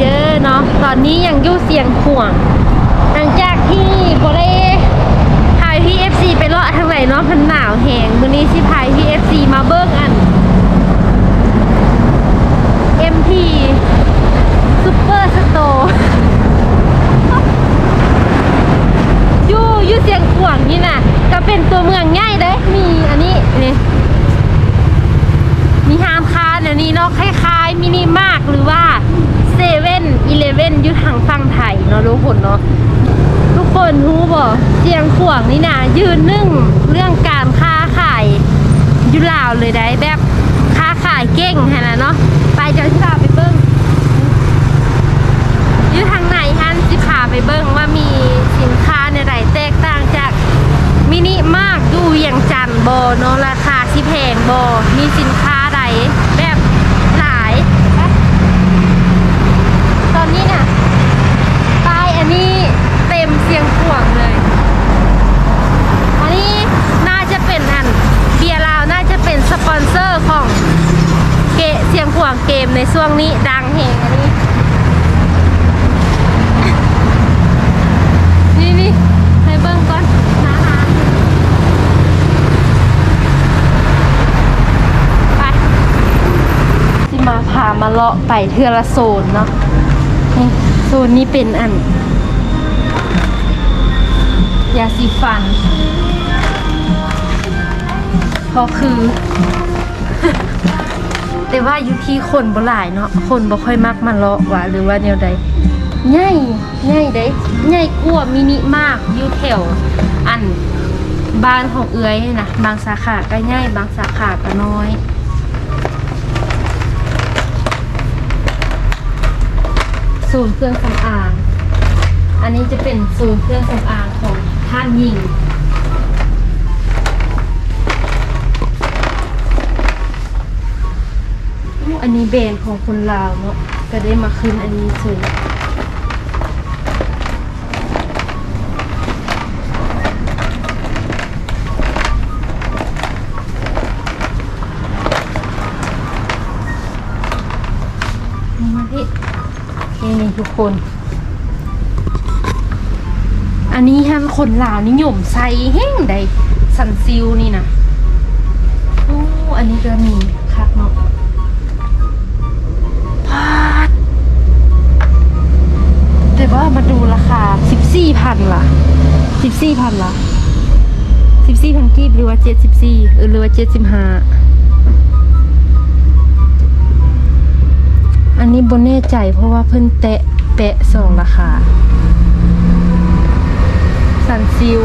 เด้อเนาะตอนนี้ยังยู่เสียงขวง หลังจากที่บ่ได้พายพี่ FC ไปเลาะทางไหนเนาะมันหนาวแหงมื้อนี้สิพายพี่ FC มาเบิ่งอัน MT Super Store อยู่ยู่เสียงขวงนี่น่ะ ก็เป็นตัวเมืองใหญ่เด้มีอันนี้นี่ มีห้ามค้าเดี๋ยวนี้เนาะคล้ายๆมินิมาร์กหรือว่าเซเว่นอี เลเว่นยู่ทางฝั่งไทยเนาะทุกคนเนาะทุกคนรู้บ่เสียงขวางนี่นะยืนนึ่งเรื่องการค้าขายยุลาวเลยได้แบบค้าขายเก่งฮะนะเนาะไปเจอที่ลาวไปเบิ้งยู่ทางไหนฮันสิพาไปเบิ้งว่ามีสินค้าในใดแตกต่างจากมินิมากดูอย่างจันทน์บเนาะราคาที่แพงบมีสินค้าใดแบบหลายไปตอนนี้เนี่ยป้ายอันนี้เต็มเสียงขวางเลย อันนี้น่าจะเป็นอันเบียร์ลาวน่าจะเป็นสปอนเซอร์ของเกเสียงขวางเกมใน ช่วงนี้ดังแหงอันนี้นี่นี่ให้เบิ้งก่อนนะฮะไปสิมาพามาเลาะไปเทือละโซนเนาะนี่โซนนี้เป็นอัน ยาสีฟัน พอคือ แต่ว่าอยู่ที่คนบ่หลายเนาะคนบ่ค่อยมักมาเลาะว่ะหรือว่าแนวใดใหญ่ใหญ่เด้ใหญ่กว่ามินิมากอยู่แถวอันบ้านของเอื้อยนี่นะบางสาขาก็ใหญ่บางสาขาก็น้อยศูนย์เครื่องสำอาง อันนี้จะเป็นศูนย์เครื่องสำอางของท่านหญิง อันนี้แบรนด์ของคนลาวเนาะก็ได้มาขึ้นอันนี้ซื้อนี่มาพี่นี่นี่ทุกคน อันนี้ฮันคนลาวนิยมใส่แห้งใดสันซิลนี่นะโอ้อันนี้ก็มี แต่ว่ามาดูราคา14,000ล่ะ14,000ล่ะ14,000กีบหรือว่า74เออหรือว่า75อันนี้บนแน่ใจเพราะว่าเพิ่นแตะแปะสองราคา สันซิว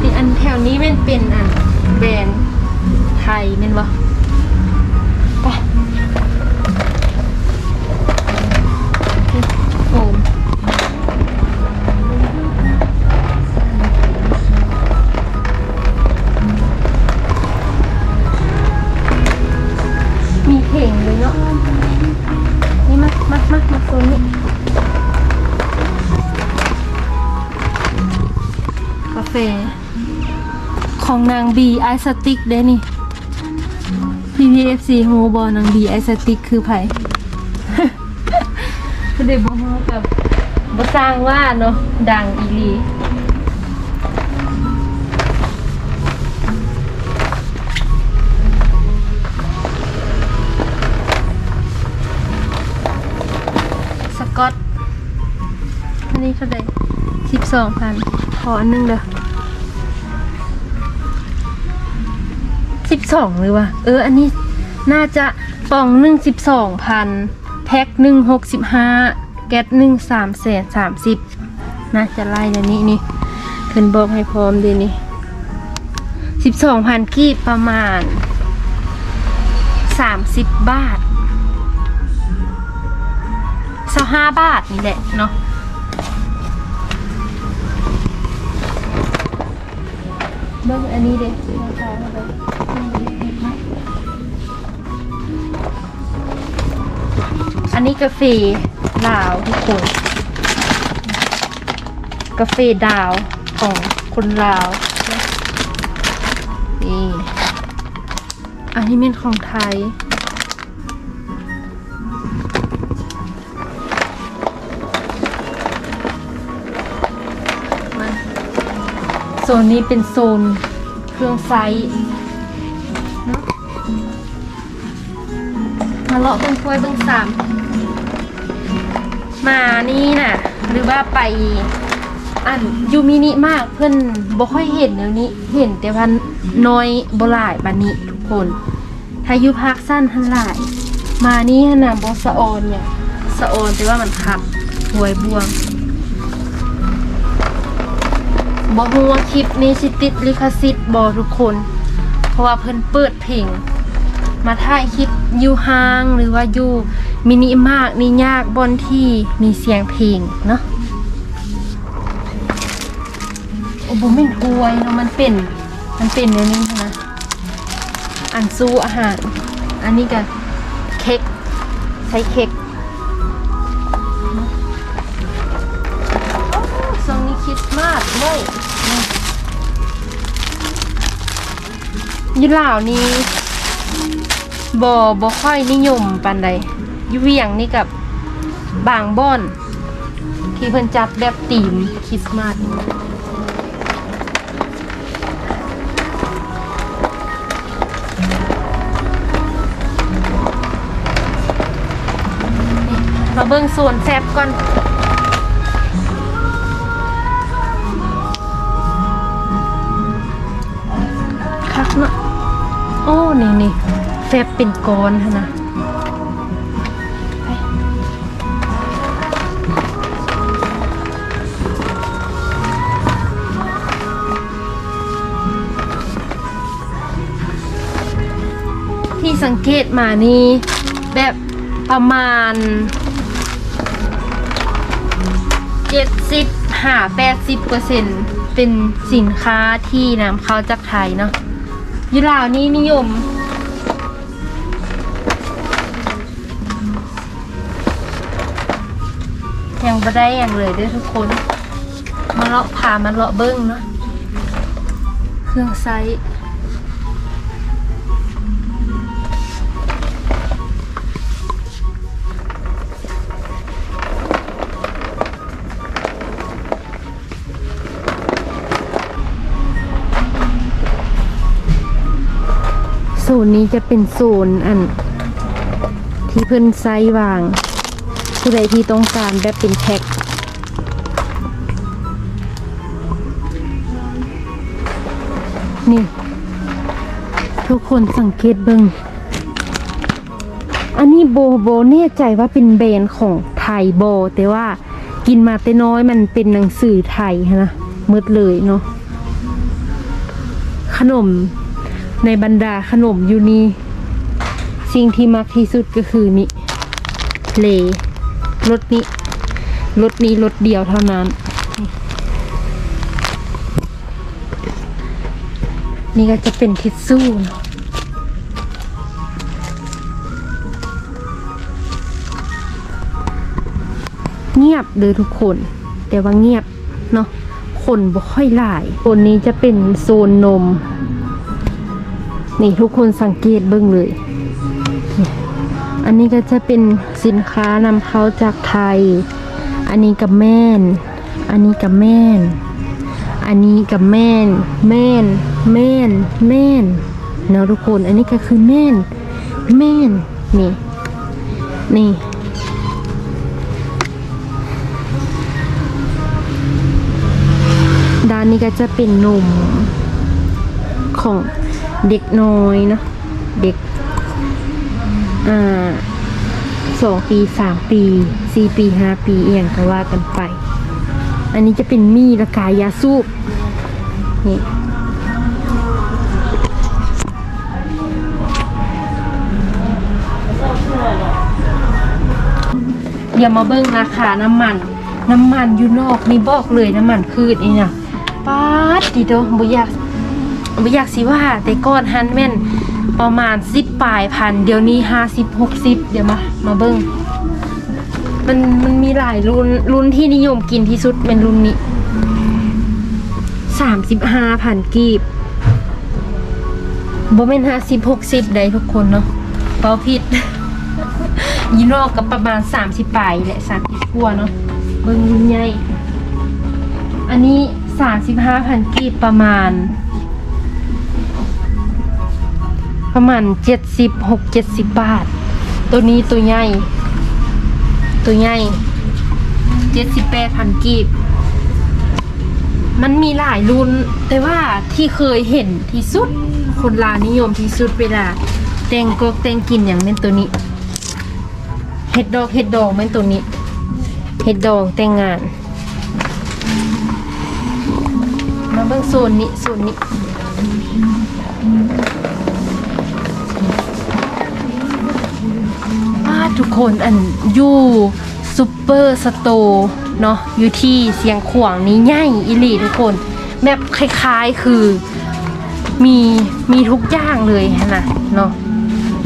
นี่อันแถวนี้มันเป็นอันแบรนด์ไทยแม่นบ่ ไอสติกเด้นี่ PPFC ฮูบอนางบีไอสติกคือไผคือได้บ่ฮู้กับบสร้างว่าเนาะดังอีลีสกอตอันนี้เท่าไหร่สิบสองพันขออันหนึงเด้อ สิบสองหรือว่าเออ อันนี้น่าจะปองหนึ่งสิบสองพันแพ็คหนึ่งหกสิบห้าแก๊สหนึ่งสามแสนสามสิบน่าจะไล่เดี๋ยวนี้นี่เพิ่นบอกให้พร้อมดีนี้สิบสองพันกีบประมาณสามสิบบาทสห้าบาทนี่แหละเนาะเบิ่งอันนี้เด้ราคาเท่าไหร่ อันนี้กาแฟดาวทุกคน กาแฟดาวของคนลาว นี่ อันนี้เป็นของไทย โซนนี้เป็นโซนเครื่องไฟมาเลาะเบิ้งถ้วยเบิ้งสาม มานี่น่ะ หรือว่าไปอันยูมินิมากเพื่อนบ่ค่อยเห็นแนวนี้ เห็นแต่ว่าน้อยบ่หลายบานนี้ทุกคน ถ้ายู่ภาคสั้นทันหลาย มานี่นน่ะบ่สะออนเนี่ยสะออนแต่ว่ามันคักหวยบวงบ่ฮู้ว่าคลิปนี้สิติดลิขสิทธิ์บ่ทุกคน เพราะว่าเพิ่นเปิดเพลง มาถ่ายคลิปอยู่ห้างหรือว่าอยู่มินิมากนี่ยากบนที่มีเสียงเพลงเนาะโอ้บุไม่นถวยเนาะมันเป็น มันเป็นในนี้นะอันซูอาหาร อันนี้ก็เค้กใช้เค้กโอ้ทรงนี้คิดมากเลยนี่ยี่หล่านี้ บอบอค่อยนิยมปานใดอยูเวียงนี่กับบางบ่อน ที่เพิ่นจัดแบบตีมคริสต์มาสมาเบิ่งโซนแซบก่อนคักเนาะโอ้ นี่นี่ ฟบเป็นก้อนนะที่สังเกตมานี่แบบประมาณเจ็ดสิบหาแปดสิบเปอร์เซ็นเป็นสินค้าที่นำเข้าจากไทยเนาะยุลาวนี้นิยม บ่ได้อย่างเลยด้วยทุกคน มาเลาะพามาเลาะเบิ้งเนาะเครื่องไซส์โซนนี้จะเป็นโซนอันที่เพิ่นไซส์วาง ผู้ใดที่ต้องการแบบเป็นแพ็คนี่ ทุกคนสังเกตเบิงอันนี้โบโบแน่ใจว่าเป็นแบรนด์ของไทยโบ แต่ว่ากินมาแต่น้อยมันเป็นหนังสือไทยนะมืดเลยเนาะขนมในบรรดาขนมอยู่นี่สิ่งที่มักที่สุดก็คือนี่เล รถนี้รถนี้รถเดียวเท่านั้น นี่ก็จะเป็นทิชชู่เนะเงียบเลยทุกคน แต่ว่าเงียบเนาะคนบ่ค่อยหลายโซนนี้จะเป็นโซนนม นี่ทุกคนสังเกตเบิ่งเลย อันนี้ก็จะเป็นสินค้านำเข้าจากไทย อันนี้กับแม่น อันนี้กับแม่น อันนี้กับแม่น แม่น แม่น แม่นเนาะทุกคน อันนี้ก็คือแม่น แม่น นี่ นี่ด้านนี้ก็จะเป็นนมของเด็กน้อยเนาะ เด็ก อ่าสองปีสามปีสี่ปีห้าปีเอียงก็ว่ากันไป อันนี้จะเป็นมีละกายาสูบนี่เดี๋ยวมาเบิ้งราคาน้ำมัน น้ำมันอยู่นอกนี่บอกเลยน้ำมันพืชนี่นะป๊าดดีโดบุยากบ่อยากสิว่าแต่ก่อนฮันแม่น ประมาณสิบปลายพัน เดี๋ยวนี้ห้าสิบหกสิบเดี๋ยวมา มาเบิ้งมันมันมีหลายรุ่นรุ่นที่นิยมกินที่สุดเป็นรุ่นนี้สามสิบห้าพันกีบบ่แม่นห้าสิบหกสิบได้ทุกคนเนาะเปาผิดยีนอกกับประมาณสามสิบปลายแหละสามสิบกว่าเนาะเบิ้งรุ่นใหญ่อันนี้สามสิบห้าพันกีบประมาณ ประมาณเจ็ดสิบหกเจ็ดสิบบาท ตัวนี้ตัวใหญ่ ตัวใหญ่เจ็ดสิบแปดพันกีบ มันมีหลายรุ่น แต่ว่าที่เคยเห็นที่สุด คนลาวนิยมที่สุดเวลาแต่งกกแต่งกินอย่างเป็นตัวนี้ เห็ดดอกเห็ดดองเป็นตัวนี้ เห็ดดองแต่งงาน มาเบิ่งโซนนี้โซนนี้ ทุกคนอันยู่ซูเปอร์สโตร์เนาะอยู่ที่เสียงขวางนี้ใหญ่อิลีทุกคน แบบคล้ายๆคือมีมีทุกอย่างเลยนะเนาะ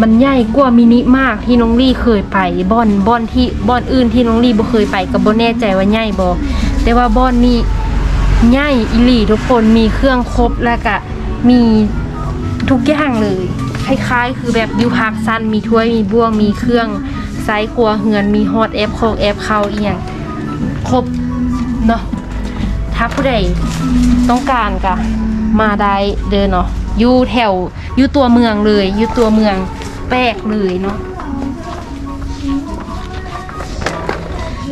มันใหญ่กว่ามินิมากที่น้องลี่เคยไปบอนบอนที่บอนอื่นที่น้องลี่บ่เคยไปก็บ่แน่ใจว่าใหญ่บ่แต่ว่าบอนนี้ใหญ่อิลีทุกคนมีเครื่องครบแล้วก็มีทุกอย่างเลย คล้ายๆ คือแบบยูพักสั้นมีถ้วยมีบ่วงมีเครื่องไซส์ครัวเฮือนมีฮอตแอปโคแอปเข้าอียงครบเนาะถ้าผู้ใดต้องการก็มาได้เดินเนาะอยู่แถวอยู่ตัวเมืองเลยอยู่ตัวเมืองแปลกเลยเนาะ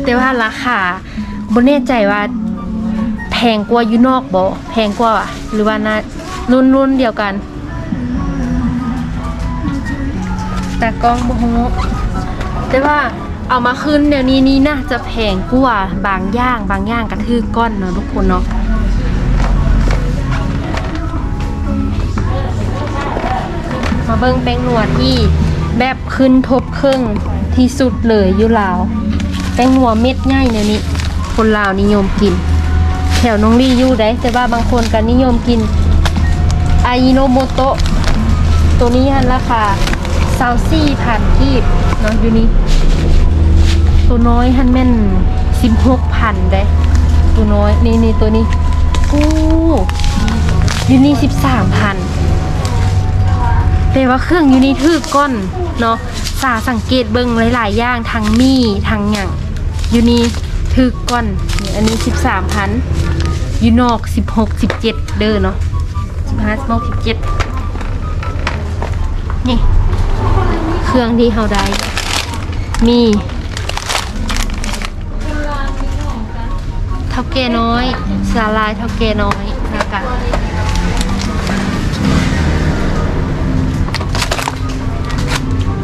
แต่ว่าราคาบนแน่ใจว่าแพงกว่าอยู่นอกบ่แพงกว่าหรือว่าน่ารุ่นรุ่นเดียวกัน แต่กล้องบ่ฮู้แต่ว่าเอามาขึ้นเดี๋ยวนี้นี่น่าจะแพงกว่าบางย่างบางย่างกระทือก้อนเนาะทุกคนเนาะมาเบิ่งแป้งนัวที่แบบขึ้นทบครึ่งที่สุดเลยอยู่ลาว แป้งนัวเม็ดง่ายเดี๋ยวนี้ คนลาวนิยมกิน แถวน้องลี่อยู่ได้แต่ว่าบางคนก็นิยมกินอายิโนโมโตะตัวนี้ฮันราคา ซาวซี่พันกีบเนาะอยู่นี่ตัวน้อยฮันแม่นสิบหกพันได้ตัวน้อยนี่นี่ตัวนี้กู้ยูนี่สิบสามพันแต่ว่าเครื่องยูนี่ถือก้อนเนาะสาสังเกตเบิ่งหลายๆอย่างทั้งมีทั้งหยังยูนี่ถือก้อนอันนี้สิบสามพันยูนอกสิบหกสิบเจ็ดเด้อเนาะสิบห้าสิบหกสิบเจ็ด รื่องที่เขาได้ มีเท่าแก่น้อย สาลายเท่าแก่น้อยนะคะ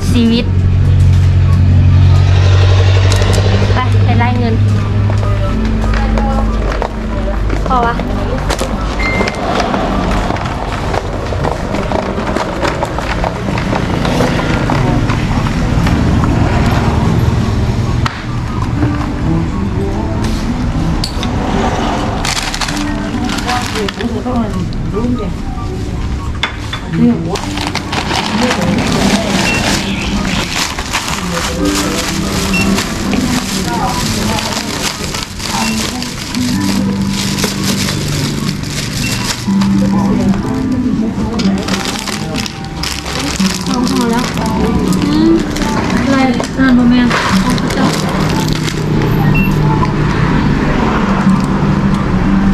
ชีวิตไปไปไล่เงินพอวะ อั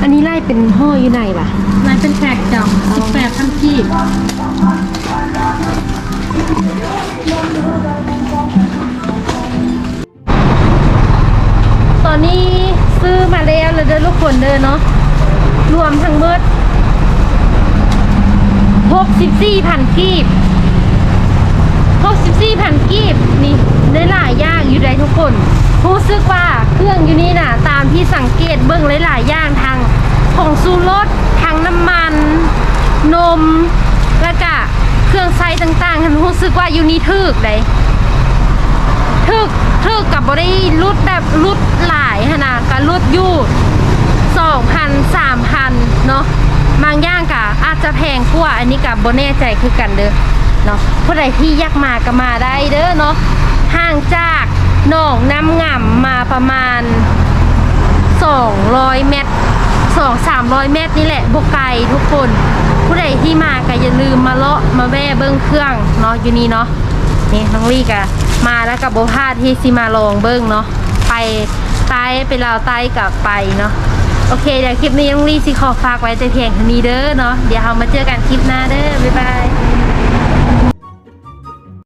นนี้ไล่เป็นห่ออยู่ไหนล่ะนายเป็นแขก ตอนนี้ซื้อมาแล้วเลยเด้อลูกคนเด้อเนาะ รวมทั้งเบิด64พันกีบ64พันกีบนี่ได้หลายอย่างอยู่ได้ทุกคนรู้สึกว่าเครื่องอยู่นี่น่ะ ตามที่สังเกตเบิ่งหลายๆอย่างทางของซูรสทางน้ำมัน นม แล้วก็เครื่องใช้ต่างๆฉันรู้สึกว่าอยู่นี่ถึกได้ทึกทึกกับบได้รุดแบบรุดหลายหนนะก็รุดยู่สองพันสามพันเนาะบางอย่างกะอาจจะแพงกว่าอันนี้กับบแน่ใจคือกันเด้อเนาะผู้ใดที่อยากมาก็มาได้เด้อเนาะห่างจากหนองน้ำง่ำมาประมาณ 200 เมตร 2 300 เมตรนี่แหละบกไกลทุกคน ผู้ใดที่มาก็อย่าลืมมาเลาะมาแวะเบิ้งเครื่องเนาะอยู่นี่เนาะนี่น้องลี่กะมาแล้วกับโบพาที่ซิมาลองเบิ้งเนาะไปใต้ไปลาวใต้กับไปเนาะโอเคเดี๋ยวคลิปนี้น้องลี่สิขอฝากไว้แต่เพียงเท่านี้เด้อเนาะเดี๋ยวเรามาเจอกันคลิปหน้าเด้อบ๊ายบาย